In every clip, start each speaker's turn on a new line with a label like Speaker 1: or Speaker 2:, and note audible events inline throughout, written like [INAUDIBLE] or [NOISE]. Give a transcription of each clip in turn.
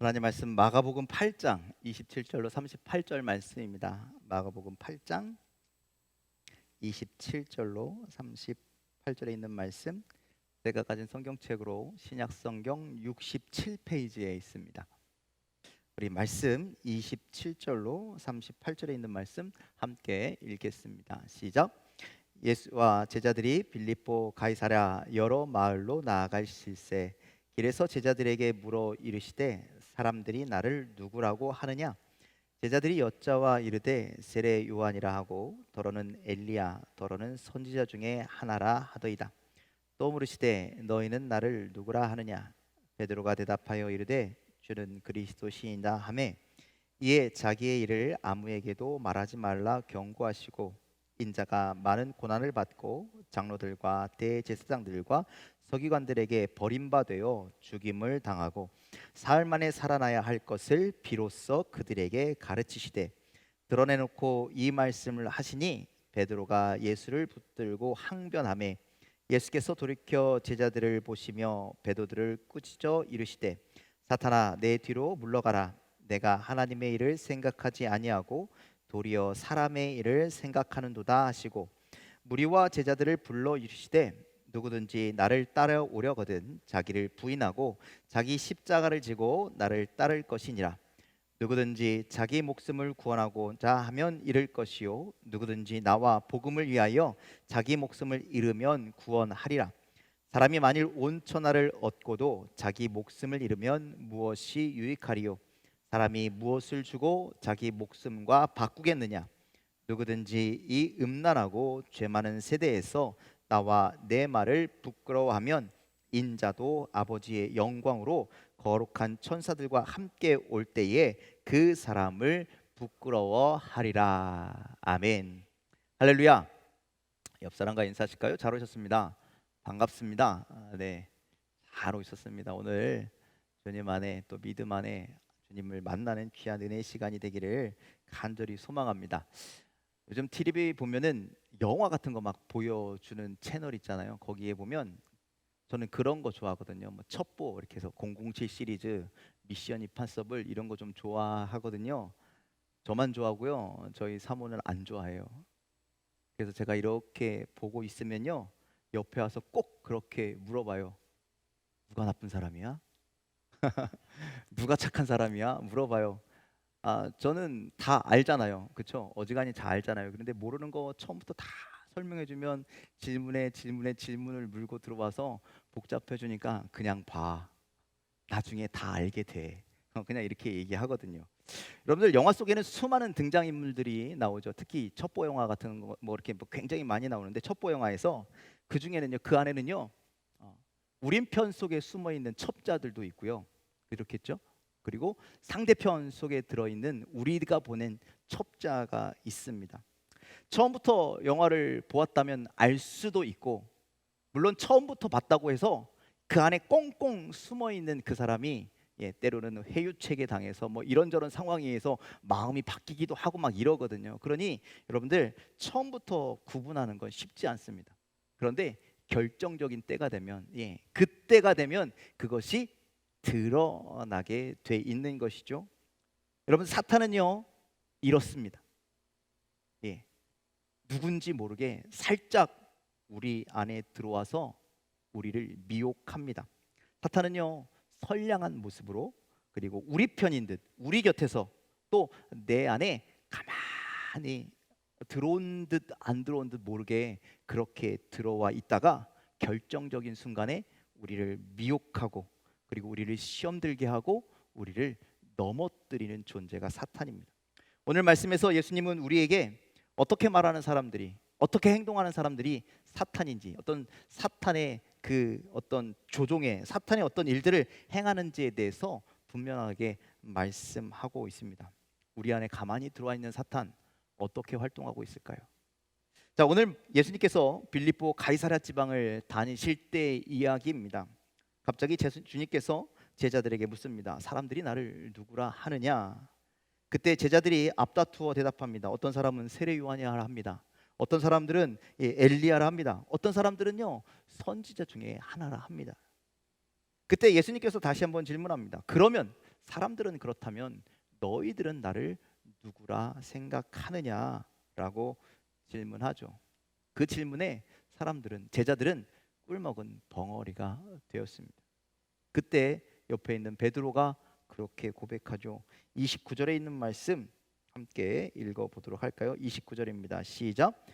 Speaker 1: 하나님 말씀 마가복음 8장 27절로 38절 말씀입니다. 마가복음 8장 27절로 38절에 있는 말씀 제가 가진 성경책으로 신약 성경 67페이지에 있습니다. 우리 말씀 27절로 38절에 있는 말씀 함께 읽겠습니다. 시작. 예수와 제자들이 빌립보 가이사랴 여러 마을로 나아갈 실세 길에서 제자들에게 물어 이르시되 사람들이 나를 누구라고 하느냐? 제자들이 여자와 이르되 세례 요한이라 하고 더러는 엘리야 더러는 선지자 중에 하나라 하더이다. 또 물으시되 너희는 나를 누구라 하느냐? 베드로가 대답하여 이르되 주는 그리스도시이다 하매 이에 자기의 일을 아무에게도 말하지 말라 경고하시고 인자가 많은 고난을 받고 장로들과 대제사장들과 서기관들에게 버림받되어 죽임을 당하고 사흘 만에 살아나야 할 것을 비로소 그들에게 가르치시되 드러내놓고 이 말씀을 하시니 베드로가 예수를 붙들고 항변하매 예수께서 돌이켜 제자들을 보시며 베드로를 꾸짖어 이르시되 사탄아 내 뒤로 물러가라. 내가 하나님의 일을 생각하지 아니하고 도리어 사람의 일을 생각하는도다 하시고 무리와 제자들을 불러 이르시되 누구든지 나를 따라오려거든 자기를 부인하고 자기 십자가를 지고 나를 따를 것이니라. 누구든지 자기 목숨을 구원하고자 하면 잃을 것이요. 누구든지 나와 복음을 위하여 자기 목숨을 잃으면 구원하리라. 사람이 만일 온 천하를 얻고도 자기 목숨을 잃으면 무엇이 유익하리요 사람이 무엇을 주고 자기 목숨과 바꾸겠느냐 누구든지 이 음란하고 죄 많은 세대에서 나와 내 말을 부끄러워하면 인자도 아버지의 영광으로 거룩한 천사들과 함께 올 때에 그 사람을 부끄러워하리라. 아멘. 할렐루야. 옆 사람과 인사하실까요? 잘 오셨습니다. 반갑습니다. 아, 네, 잘 오셨습니다. 오늘 주님 안에 또 믿음 안에 주님을 만나는 귀한 은혜의 시간이 되기를 간절히 소망합니다. 요즘 TV 보면은 영화 같은 거 막 보여주는 채널 있잖아요. 거기에 보면 저는 그런 거 좋아하거든요. 뭐 첩보 이렇게 해서 007 시리즈, 미션 임파서블 이런 거 좀 좋아하거든요. 저만 좋아하고요. 저희 사모는 안 좋아해요. 그래서 제가 이렇게 보고 있으면요. 옆에 와서 꼭 그렇게 물어봐요. 누가 나쁜 사람이야? [LAUGHS] 누가 착한 사람이야? 물어봐요. 아, 저는 다 알잖아요. 그렇죠? 어지간히 다 알잖아요. 그런데 모르는 거 처음부터 다 설명해 주면 질문에 질문에 질문을 물고 들어와서 복잡해 주니까 그냥 봐. 나중에 다 알게 돼. 어, 그냥 이렇게 얘기하거든요. 여러분들 영화 속에는 수많은 등장 인물들이 나오죠. 특히 첩보 영화 같은 거 뭐 이렇게 뭐 굉장히 많이 나오는데 첩보 영화에서 그 중에는요. 그 안에는요. 어, 우린 편 속에 숨어 있는 첩자들도 있고요. 그렇겠죠? 그리고 상대편 속에 들어 있는 우리가 보낸 첩자가 있습니다. 처음부터 영화를 보았다면 알 수도 있고, 물론 처음부터 봤다고 해서 그 안에 꽁꽁 숨어 있는 그 사람이 예, 때로는 회유체계 당해서 뭐 이런저런 상황에서 마음이 바뀌기도 하고 막 이러거든요. 그러니 여러분들 처음부터 구분하는 건 쉽지 않습니다. 그런데 결정적인 때가 되면 예, 그때가 되면 그것이 드러나게 돼 있는 것이죠. 여러분 사탄은요 이렇습니다. 예, 누군지 모르게 살짝 우리 안에 들어와서 우리를 미혹합니다. 사탄은요 선량한 모습으로 그리고 우리 편인 듯 우리 곁에서 또 내 안에 가만히 들어온 듯 안 들어온 듯 모르게 그렇게 들어와 있다가 결정적인 순간에 우리를 미혹하고 그리고 우리를 시험 들게 하고 우리를 넘어뜨리는 존재가 사탄입니다. 오늘 말씀에서 예수님은 우리에게 어떻게 말하는 사람들이 어떻게 행동하는 사람들이 사탄인지 어떤 사탄의 그 어떤 조종의 사탄의 어떤 일들을 행하는지에 대해서 분명하게 말씀하고 있습니다. 우리 안에 가만히 들어와 있는 사탄 어떻게 활동하고 있을까요? 자, 오늘 예수님께서 빌립보 가이사랴 지방을 다니실 때 이야기입니다. 갑자기 주님께서 제자들에게 묻습니다. 사람들이 나를 누구라 하느냐? 그때 제자들이 앞다투어 대답합니다. 어떤 사람은 세례 요한이라 합니다. 어떤 사람들은 엘리야라 합니다. 어떤 사람들은요 선지자 중에 하나라 합니다. 그때 예수님께서 다시 한번 질문합니다. 그러면 사람들은 그렇다면 너희들은 나를 누구라 생각하느냐라고 질문하죠. 그 질문에 사람들은 제자들은 꿀먹은 벙어리가 되었습니다. 그때 옆에 있는 베드로가 그렇게 고백하죠. 29절에 있는 말씀 함께 읽어 보도록 할까요? 29절입니다. 시작.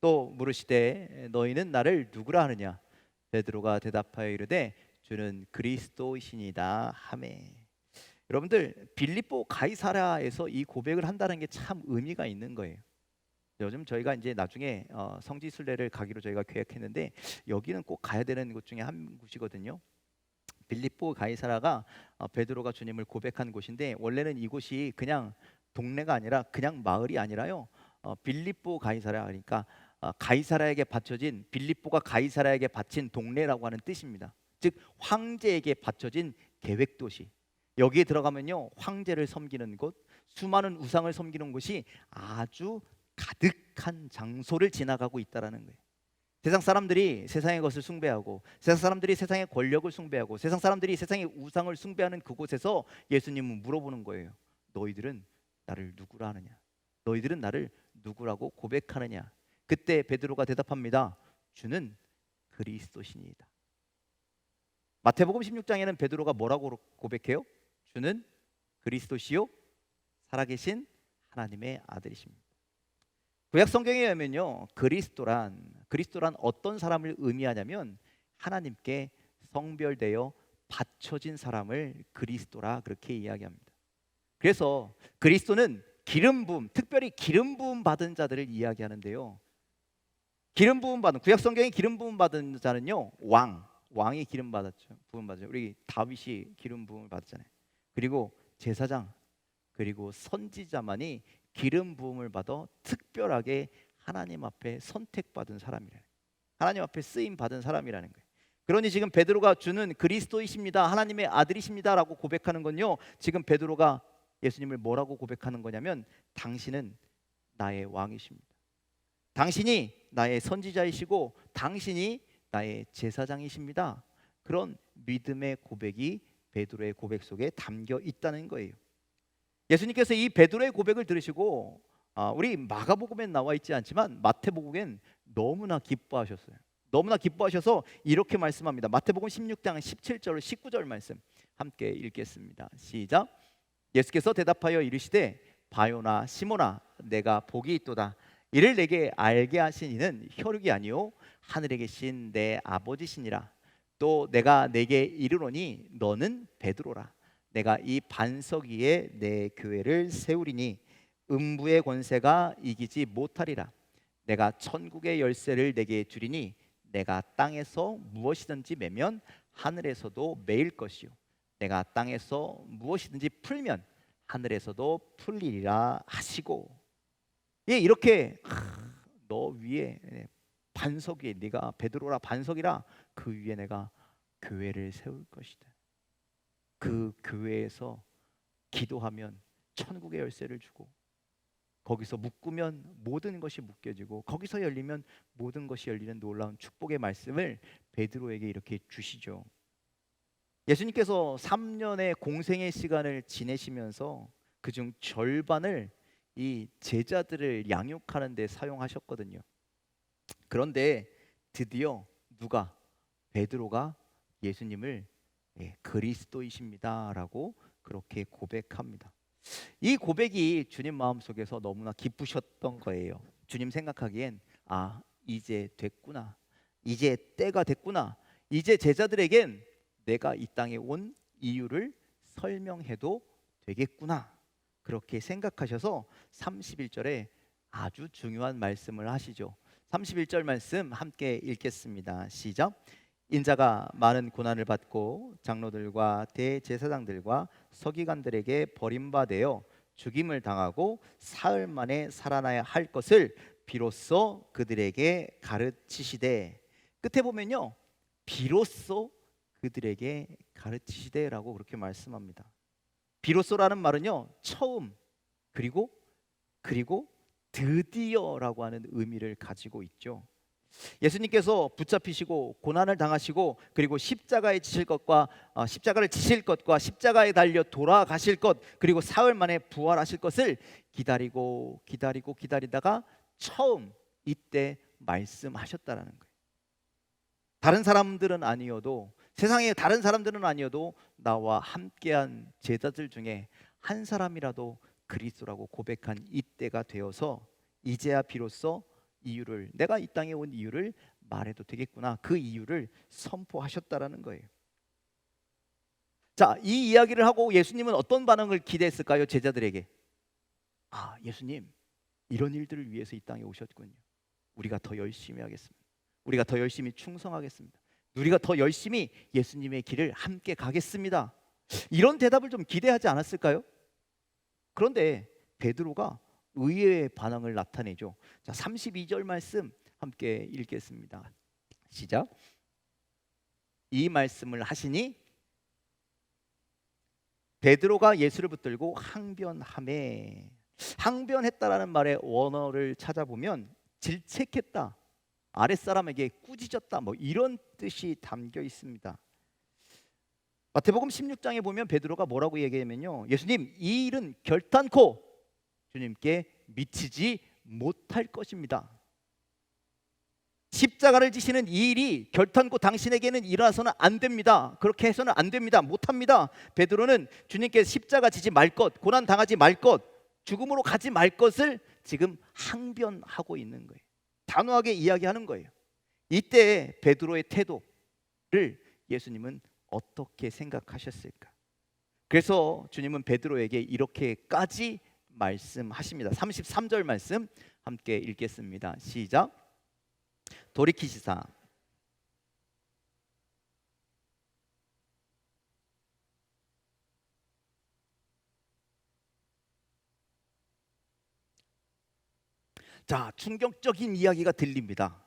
Speaker 1: 또 물으시되 너희는 나를 누구라 하느냐? 베드로가 대답하여 이르되 주는 그리스도이시니다 하매. 여러분들 빌립보 가이사라에서 이 고백을 한다는 게 참 의미가 있는 거예요. 요즘 저희가 이제 나중에 어, 성지 순례를 가기로 저희가 계획했는데 여기는 꼭 가야 되는 곳 중에 한 곳이거든요. 빌립보 가이사라가 어, 베드로가 주님을 고백한 곳인데 원래는 이곳이 그냥 동네가 아니라 그냥 마을이 아니라요. 어, 빌립보 가이사라 그러니까 어, 가이사라에게 바쳐진 빌립보가 가이사라에게 바친 동네라고 하는 뜻입니다. 즉 황제에게 바쳐진 계획 도시. 여기에 들어가면요 황제를 섬기는 곳, 수많은 우상을 섬기는 곳이 아주 가득한 장소를 지나가고 있다라는 거예요. 세상 사람들이 세상의 것을 숭배하고 세상 사람들이 세상의 권력을 숭배하고 세상 사람들이 세상의 우상을 숭배하는 그곳에서 예수님은 물어보는 거예요. 너희들은 나를 누구라 하느냐? 너희들은 나를 누구라고 고백하느냐? 그때 베드로가 대답합니다. 주는 그리스도시니이다. 마태복음 16장에는 베드로가 뭐라고 고백해요? 주는 그리스도시요 살아계신 하나님의 아들이십니다. 구약 성경에 의하면요 그리스도란 그리스도란 어떤 사람을 의미하냐면 하나님께 성별되어 바쳐진 사람을 그리스도라 그렇게 이야기합니다. 그래서 그리스도는 기름 부음, 특별히 기름 부음 받은 자들을 이야기하는데요. 기름 부음 받은 구약 성경에 기름 부음 받은 자는요 왕, 왕이 기름 받았죠. 부음 받았죠. 우리 다윗이 기름 부음을 받았잖아요. 그리고 제사장 그리고 선지자만이 기름 부음을 받아 특별하게 하나님 앞에 선택받은 사람이라는 하나님 앞에 쓰임 받은 사람이라는 거예요. 그러니 지금 베드로가 주는 그리스도이십니다. 하나님의 아들이십니다라고 고백하는 건요. 지금 베드로가 예수님을 뭐라고 고백하는 거냐면 당신은 나의 왕이십니다. 당신이 나의 선지자이시고 당신이 나의 제사장이십니다. 그런 믿음의 고백이 베드로의 고백 속에 담겨 있다는 거예요. 예수님께서 이 베드로의 고백을 들으시고 아, 우리 마가복음엔 나와 있지 않지만 마태복음엔 너무나 기뻐하셨어요. 너무나 기뻐하셔서 이렇게 말씀합니다. 마태복음 16장 17절 19절 말씀 함께 읽겠습니다. 시작. 예수께서 대답하여 이르시되 바요나 시모나 내가 복이 있도다. 이를 내게 알게 하신 이는 혈육이 아니요 하늘에 계신 내 아버지시니라. 또 내가 내게 이르노니 너는 베드로라. 내가 이 반석 위에 내 교회를 세우리니 음부의 권세가 이기지 못하리라. 내가 천국의 열쇠를 내게 주리니 내가 땅에서 무엇이든지 매면 하늘에서도 매일 것이요. 내가 땅에서 무엇이든지 풀면 하늘에서도 풀리리라 하시고 예 이렇게 너 위에 예, 반석 위에 네가 베드로라 반석이라 그 위에 내가 교회를 세울 것이다. 그 교회에서 기도하면 천국의 열쇠를 주고 거기서 묶으면 모든 것이 묶여지고 거기서 열리면 모든 것이 열리는 놀라운 축복의 말씀을 베드로에게 이렇게 주시죠. 예수님께서 3년의 공생의 시간을 지내시면서 그중 절반을 이 제자들을 양육하는 데 사용하셨거든요. 그런데 드디어 누가 베드로가 예수님을 예, 그리스도이십니다라고 그렇게 고백합니다. 이 고백이 주님 마음속에서 너무나 기쁘셨던 거예요. 주님 생각하기엔 아, 이제 됐구나. 이제 때가 됐구나. 이제 제자들에겐 내가 이 땅에 온 이유를 설명해도 되겠구나. 그렇게 생각하셔서 31절에 아주 중요한 말씀을 하시죠. 31절 말씀 함께 읽겠습니다. 시작. 인자가 많은 고난을 받고 장로들과 대제사장들과 서기관들에게 버림받아 죽임을 당하고 사흘 만에 살아나야 할 것을 비로소 그들에게 가르치시되 끝에 보면요 비로소 그들에게 가르치시되라고 그렇게 말씀합니다. 비로소라는 말은요 처음 그리고 그리고 드디어라고 하는 의미를 가지고 있죠. 예수님께서 붙잡히시고 고난을 당하시고 그리고 십자가에 지실 것과 어, 십자가를 지실 것과 십자가에 달려 돌아가실 것 그리고 사흘 만에 부활하실 것을 기다리고 기다리고 기다리다가 처음 이때 말씀하셨다라는 거예요. 다른 사람들은 아니어도 세상에 다른 사람들은 아니어도 나와 함께한 제자들 중에 한 사람이라도 그리스도라고 고백한 이때가 되어서 이제야 비로소 이유를 내가 이 땅에 온 이유를 말해도 되겠구나. 그 이유를 선포하셨다라는 거예요. 자, 이 이야기를 하고 예수님은 어떤 반응을 기대했을까요? 제자들에게. 아, 예수님. 이런 일들을 위해서 이 땅에 오셨군요. 우리가 더 열심히 하겠습니다. 우리가 더 열심히 충성하겠습니다. 우리가 더 열심히 예수님의 길을 함께 가겠습니다. 이런 대답을 좀 기대하지 않았을까요? 그런데 베드로가 의외의 반응을 나타내죠. 자, 32절 말씀 함께 읽겠습니다. 시작. 이 말씀을 하시니 베드로가 예수를 붙들고 항변함에 항변했다라는 말의 원어를 찾아보면 질책했다. 아랫사람에게 꾸짖었다. 뭐 이런 뜻이 담겨 있습니다. 마태복음 16장에 보면 베드로가 뭐라고 얘기하면요. 예수님, 이 일은 결단코 주님께 미치지 못할 것입니다. 십자가를 지시는 이 일이 결단코 당신에게는 일어나서는 안 됩니다. 그렇게 해서는 안 됩니다. 못 합니다. 베드로는 주님께 십자가 지지 말 것, 고난 당하지 말 것, 죽음으로 가지 말 것을 지금 항변하고 있는 거예요. 단호하게 이야기하는 거예요. 이때 베드로의 태도를 예수님은 어떻게 생각하셨을까? 그래서 주님은 베드로에게 이렇게까지 말씀하십니다. 33절 말씀 함께 읽겠습니다. 시작. 돌이키시사 자, 충격적인 이야기가 들립니다.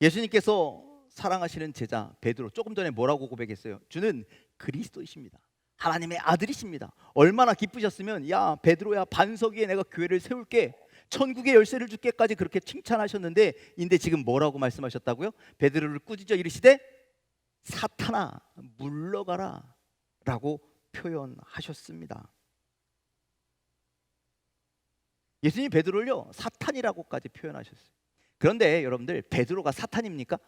Speaker 1: 예수님께서 사랑하시는 제자 베드로 조금 전에 뭐라고 고백했어요? 주는 그리스도이십니다. 하나님의 아들이십니다. 얼마나 기쁘셨으면 야 베드로야 반석 위에 내가 교회를 세울게 천국의 열쇠를 줄게까지 그렇게 칭찬하셨는데 인데 지금 뭐라고 말씀하셨다고요? 베드로를 꾸짖어 이르시되 사탄아 물러가라라고 표현하셨습니다. 예수님 베드로를요 사탄이라고까지 표현하셨어요. 그런데 여러분들 베드로가 사탄입니까?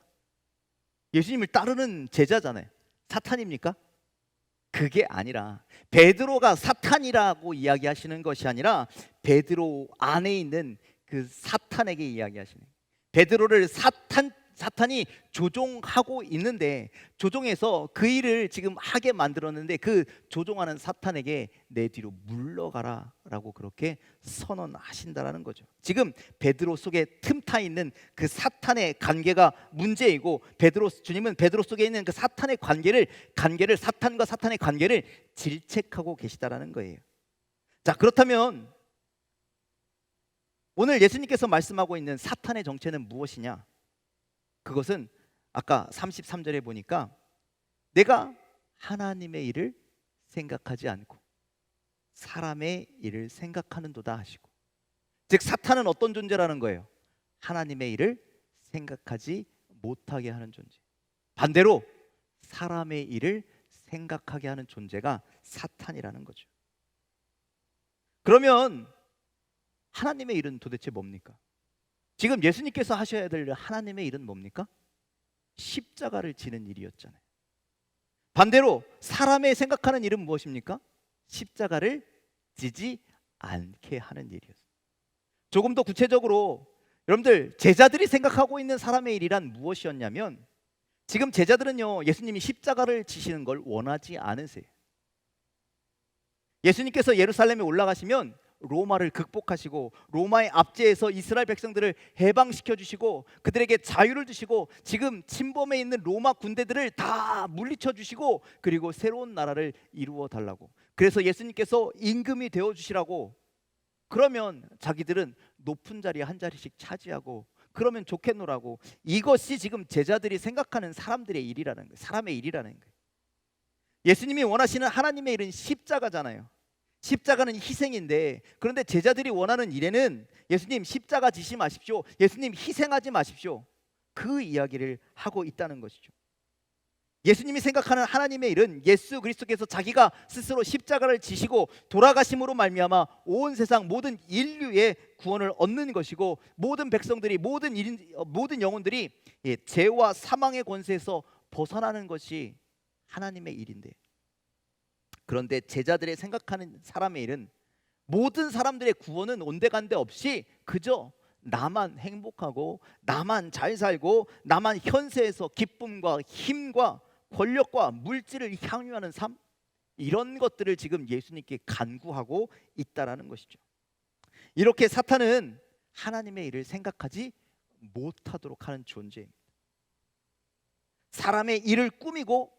Speaker 1: 예수님을 따르는 제자잖아요. 사탄입니까? 그게 아니라 베드로가 사탄이라고 이야기하시는 것이 아니라 베드로 안에 있는 그 사탄에게 이야기하시는 베드로를 사탄 사탄이 조종하고 있는데 조종해서 그 일을 지금 하게 만들었는데 그 조종하는 사탄에게 내 뒤로 물러가라라고 그렇게 선언하신다라는 거죠. 지금 베드로 속에 틈타 있는 그 사탄의 관계가 문제이고 베드로 주님은 베드로 속에 있는 그 사탄의 관계를 관계를 사탄과 사탄의 관계를 질책하고 계시다라는 거예요. 자, 그렇다면 오늘 예수님께서 말씀하고 있는 사탄의 정체는 무엇이냐? 그것은 아까 33절에 보니까 내가 하나님의 일을 생각하지 않고 사람의 일을 생각하는도다 하시고 즉 사탄은 어떤 존재라는 거예요? 하나님의 일을 생각하지 못하게 하는 존재. 반대로 사람의 일을 생각하게 하는 존재가 사탄이라는 거죠. 그러면 하나님의 일은 도대체 뭡니까? 지금 예수님께서 하셔야 될 하나님의 일은 뭡니까? 십자가를 지는 일이었잖아요. 반대로 사람의 생각하는 일은 무엇입니까? 십자가를 지지 않게 하는 일이었어요. 조금 더 구체적으로 여러분들 제자들이 생각하고 있는 사람의 일이란 무엇이었냐면 지금 제자들은요 예수님이 십자가를 지시는 걸 원하지 않으세요. 예수님께서 예루살렘에 올라가시면 로마를 극복하시고 로마의 압제에서 이스라엘 백성들을 해방시켜 주시고 그들에게 자유를 주시고 지금 침범해 있는 로마 군대들을 다 물리쳐 주시고 그리고 새로운 나라를 이루어 달라고. 그래서 예수님께서 임금이 되어 주시라고 그러면 자기들은 높은 자리에 한 자리씩 차지하고 그러면 좋겠노라고 이것이 지금 제자들이 생각하는 사람들의 일이라는 거예요. 사람의 일이라는 거예요. 예수님이 원하시는 하나님의 일은 십자가잖아요. 십자가는 희생인데 그런데 제자들이 원하는 일에는 예수님 십자가 지시 마십시오. 예수님 희생하지 마십시오. 그 이야기를 하고 있다는 것이죠. 예수님이 생각하는 하나님의 일은 예수 그리스도께서 자기가 스스로 십자가를 지시고 돌아가심으로 말미암아 온 세상 모든 인류의 구원을 얻는 것이고 모든 백성들이 모든 일, 어, 모든 영혼들이 예, 죄와 사망의 권세에서 벗어나는 것이 하나님의 일인데 그런데 제자들의 생각하는 사람의 일은 모든 사람들의 구원은 온데간데 없이 그저 나만 행복하고 나만 잘 살고 나만 현세에서 기쁨과 힘과 권력과 물질을 향유하는 삶 이런 것들을 지금 예수님께 간구하고 있다라는 것이죠. 이렇게 사탄은 하나님의 일을 생각하지 못하도록 하는 존재입니다. 사람의 일을 꾸미고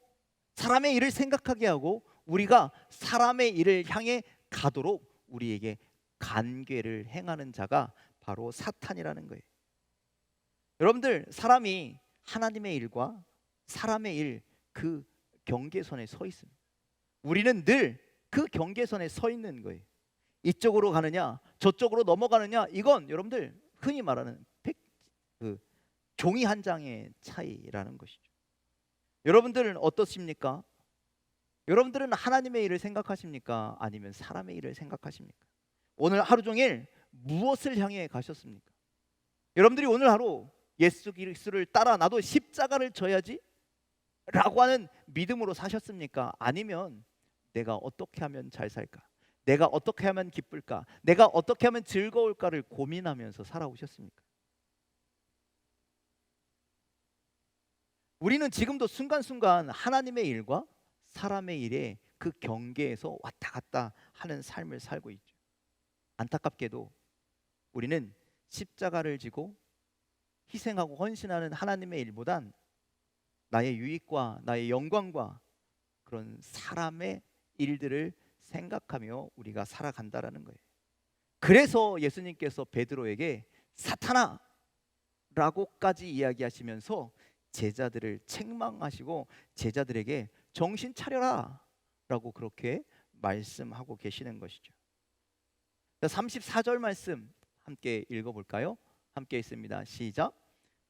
Speaker 1: 사람의 일을 생각하게 하고 우리가 사람의 일을 향해 가도록 우리에게 간괴를 행하는 자가 바로 사탄이라는 거예요. 여러분들 사람이 하나님의 일과 사람의 일 그 경계선에 서 있습니다. 우리는 늘 그 경계선에 서 있는 거예요. 이쪽으로 가느냐, 저쪽으로 넘어가느냐, 이건 여러분들 흔히 말하는 팩, 그 종이 한 장의 차이라는 것이죠. 여러분들은 어떻습니까? 여러분들은 하나님의 일을 생각하십니까? 아니면 사람의 일을 생각하십니까? 오늘 하루 종일 무엇을 향해 가셨습니까? 여러분들이 오늘 하루 예수 그리스도를 따라 나도 십자가를 져야지 라고 하는 믿음으로 사셨습니까? 아니면 내가 어떻게 하면 잘 살까? 내가 어떻게 하면 기쁠까? 내가 어떻게 하면 즐거울까를 고민하면서 살아오셨습니까? 우리는 지금도 순간순간 하나님의 일과 사람의 일에 그 경계에서 왔다 갔다 하는 삶을 살고 있죠. 안타깝게도 우리는 십자가를 지고 희생하고 헌신하는 하나님의 일보단 나의 유익과 나의 영광과 그런 사람의 일들을 생각하며 우리가 살아간다라는 거예요. 그래서 예수님께서 베드로에게 사탄아라고까지 이야기하시면서 제자들을 책망하시고 제자들에게 정신 차려라 라고 그렇게 말씀하고 계시는 것이죠. 34절 말씀 함께 읽어볼까요? 함께 있습니다. 시작.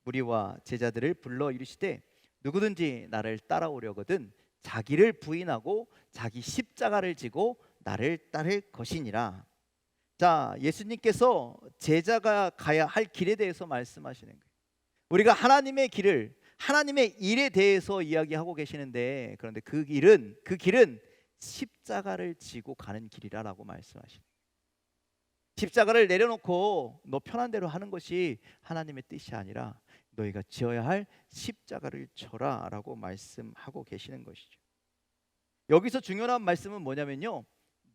Speaker 1: 무리와 제자들을 불러 이르시되 누구든지 나를 따라오려거든 자기를 부인하고 자기 십자가를 지고 나를 따를 것이니라. 자, 예수님께서 제자가 가야 할 길에 대해서 말씀하시는 거예요. 우리가 하나님의 길을 하나님의 일에 대해서 이야기하고 계시는데 그런데 그 길은 그 길은 십자가를 지고 가는 길이라라고 말씀하시는 십자가를 내려놓고 너 편한 대로 하는 것이 하나님의 뜻이 아니라 너희가 지어야 할 십자가를 져라라고 말씀하고 계시는 것이죠. 여기서 중요한 말씀은 뭐냐면요.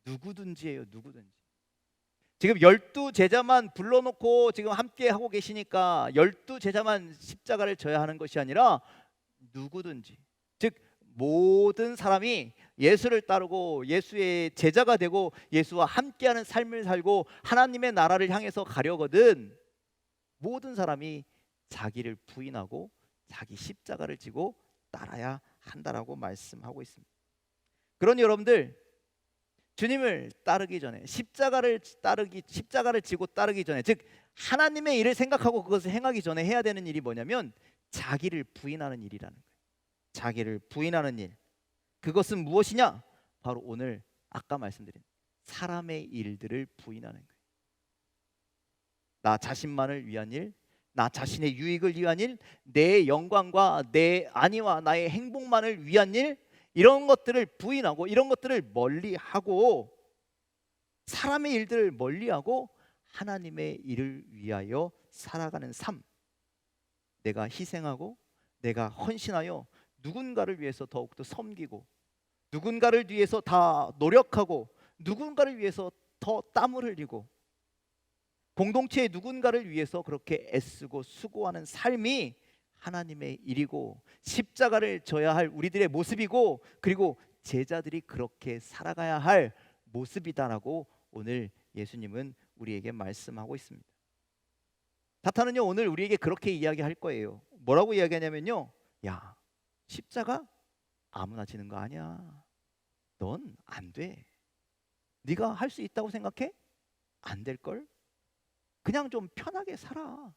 Speaker 1: 누구든지예요. 누구든지. 지금 열두 제자만 불러놓고 지금 함께 하고 계시니까 열두 제자만 십자가를 져야 하는 것이 아니라 누구든지 즉 모든 사람이 예수를 따르고 예수의 제자가 되고 예수와 함께하는 삶을 살고 하나님의 나라를 향해서 가려거든 모든 사람이 자기를 부인하고 자기 십자가를 지고 따라야 한다라고 말씀하고 있습니다. 그러니 여러분들 주님을 따르기 전에 십자가를 따르기 십자가를 지고 따르기 전에 즉 하나님의 일을 생각하고 그것을 행하기 전에 해야 되는 일이 뭐냐면 자기를 부인하는 일이라는 거예요. 자기를 부인하는 일. 그것은 무엇이냐? 바로 오늘 아까 말씀드린 사람의 일들을 부인하는 거예요. 나 자신만을 위한 일, 나 자신의 유익을 위한 일, 내 영광과 내 안위와 나의 행복만을 위한 일, 이런 것들을 부인하고 이런 것들을 멀리하고 사람의 일들을 멀리하고 하나님의 일을 위하여 살아가는 삶. 내가 희생하고 내가 헌신하여 누군가를 위해서 더욱더 섬기고 누군가를 위해서 다 노력하고 누군가를 위해서 더 땀을 흘리고 공동체의 누군가를 위해서 그렇게 애쓰고 수고하는 삶이 하나님의 일이고 십자가를 져야 할 우리들의 모습이고 그리고 제자들이 그렇게 살아가야 할 모습이다라고 오늘 예수님은 우리에게 말씀하고 있습니다. 사탄은요 오늘 우리에게 그렇게 이야기할 거예요. 뭐라고 이야기하냐면요, 야 십자가 아무나 지는 거 아니야. 넌 안 돼. 네가 할 수 있다고 생각해? 안 될 걸? 그냥 좀 편하게 살아.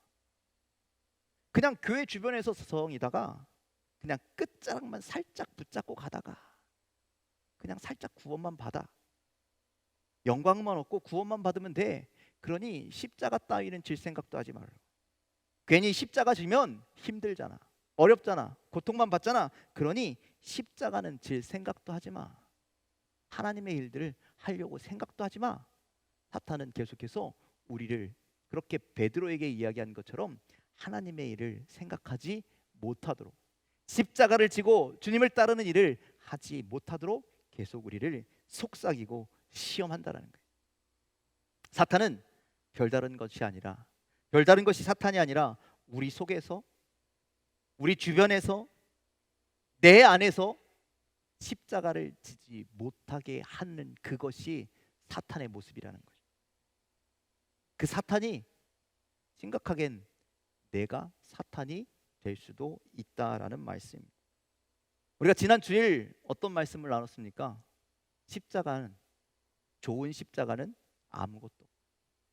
Speaker 1: 그냥 교회 주변에서 서성이다가 그냥 끝자락만 살짝 붙잡고 가다가 그냥 살짝 구원만 받아. 영광만 얻고 구원만 받으면 돼. 그러니 십자가 따위는 질 생각도 하지 말라. 괜히 십자가 지면 힘들잖아. 어렵잖아. 고통만 받잖아. 그러니 십자가는 질 생각도 하지 마. 하나님의 일들을 하려고 생각도 하지 마. 사탄은 계속해서 우리를 그렇게 베드로에게 이야기한 것처럼 하나님의 일을 생각하지 못하도록 십자가를 지고 주님을 따르는 일을 하지 못하도록 계속 우리를 속삭이고 시험한다라는 거예요. 사탄은 별다른 것이 아니라 별다른 것이 사탄이 아니라 우리 속에서 우리 주변에서 내 안에서 십자가를 지지 못하게 하는 그것이 사탄의 모습이라는 거죠. 그 사탄이 심각하겐 내가 사탄이 될 수도 있다라는 말씀입니다. 우리가 지난 주일 어떤 말씀을 나눴습니까? 십자가는 좋은 십자가는 아무것도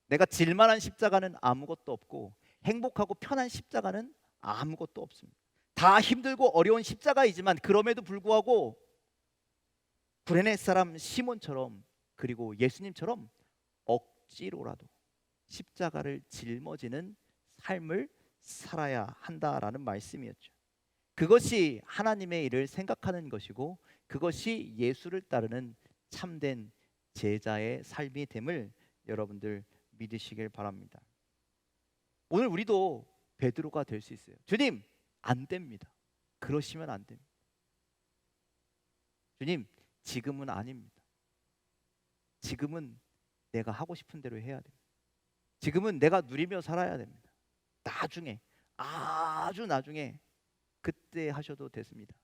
Speaker 1: 내가 질만한 십자가는 아무것도 없고 행복하고 편한 십자가는 아무것도 없습니다. 다 힘들고 어려운 십자가이지만 그럼에도 불구하고 브레네 사람 시몬처럼 그리고 예수님처럼 억지로라도 십자가를 짊어지는 삶을 살아야 한다라는 말씀이었죠. 그것이 하나님의 일을 생각하는 것이고 그것이 예수를 따르는 참된 제자의 삶이 됨을 여러분들 믿으시길 바랍니다. 오늘 우리도 베드로가 될 수 있어요. 주님, 안 됩니다. 그러시면 안 됩니다. 주님, 지금은 아닙니다. 지금은 내가 하고 싶은 대로 해야 됩니다. 지금은 내가 누리며 살아야 됩니다. 나중에 아주 나중에 그때 하셔도 됐습니다.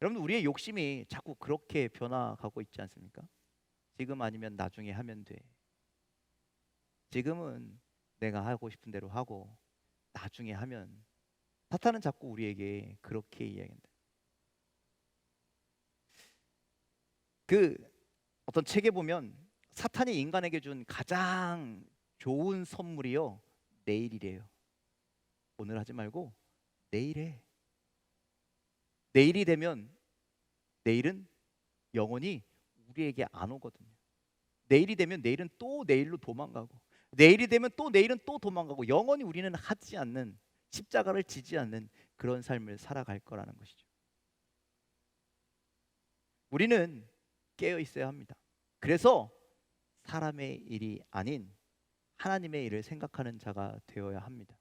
Speaker 1: 여러분 우리의 욕심이 자꾸 그렇게 변화가고 있지 않습니까? 지금 아니면 나중에 하면 돼. 지금은 내가 하고 싶은 대로 하고 나중에 하면 사탄은 자꾸 우리에게 그렇게 이야기한다. 그 어떤 책에 보면 사탄이 인간에게 준 가장 좋은 선물이요 내일이래요. 오늘 하지 말고 내일 해. 내일이 되면 내일은 영원히 우리에게 안 오거든요. 내일이 되면 내일은 또 내일로 도망가고 내일이 되면 또 내일은 또 도망가고 영원히 우리는 하지 않는 십자가를 지지 않는 그런 삶을 살아갈 거라는 것이죠. 우리는 깨어 있어야 합니다. 그래서 사람의 일이 아닌 하나님의 일을 생각하는 자가 되어야 합니다.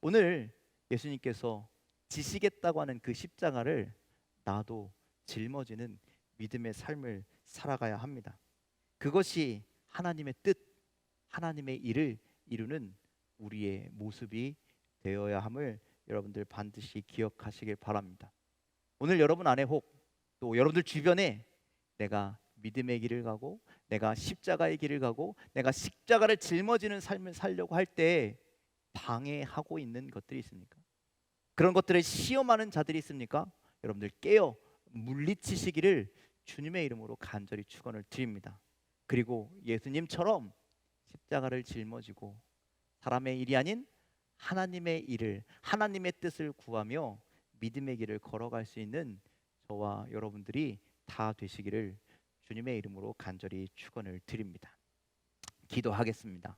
Speaker 1: 오늘 예수님께서 지시겠다고 하는 그 십자가를 나도 짊어지는 믿음의 삶을 살아가야 합니다. 그것이 하나님의 뜻, 하나님의 일을 이루는 우리의 모습이 되어야 함을 여러분들 반드시 기억하시길 바랍니다. 오늘 여러분 안에 혹 또 여러분들 주변에 내가 믿음의 길을 가고 내가 십자가의 길을 가고 내가 십자가를 짊어지는 삶을 살려고 할 때 방해하고 있는 것들이 있습니까? 그런 것들을 시험하는 자들이 있습니까? 여러분들 깨어 물리치시기를 주님의 이름으로 간절히 축원을 드립니다. 그리고 예수님처럼 십자가를 짊어지고 사람의 일이 아닌 하나님의 일을 하나님의 뜻을 구하며 믿음의 길을 걸어갈 수 있는 저와 여러분들이 다 되시기를 주님의 이름으로 간절히 축원을 드립니다. 기도하겠습니다.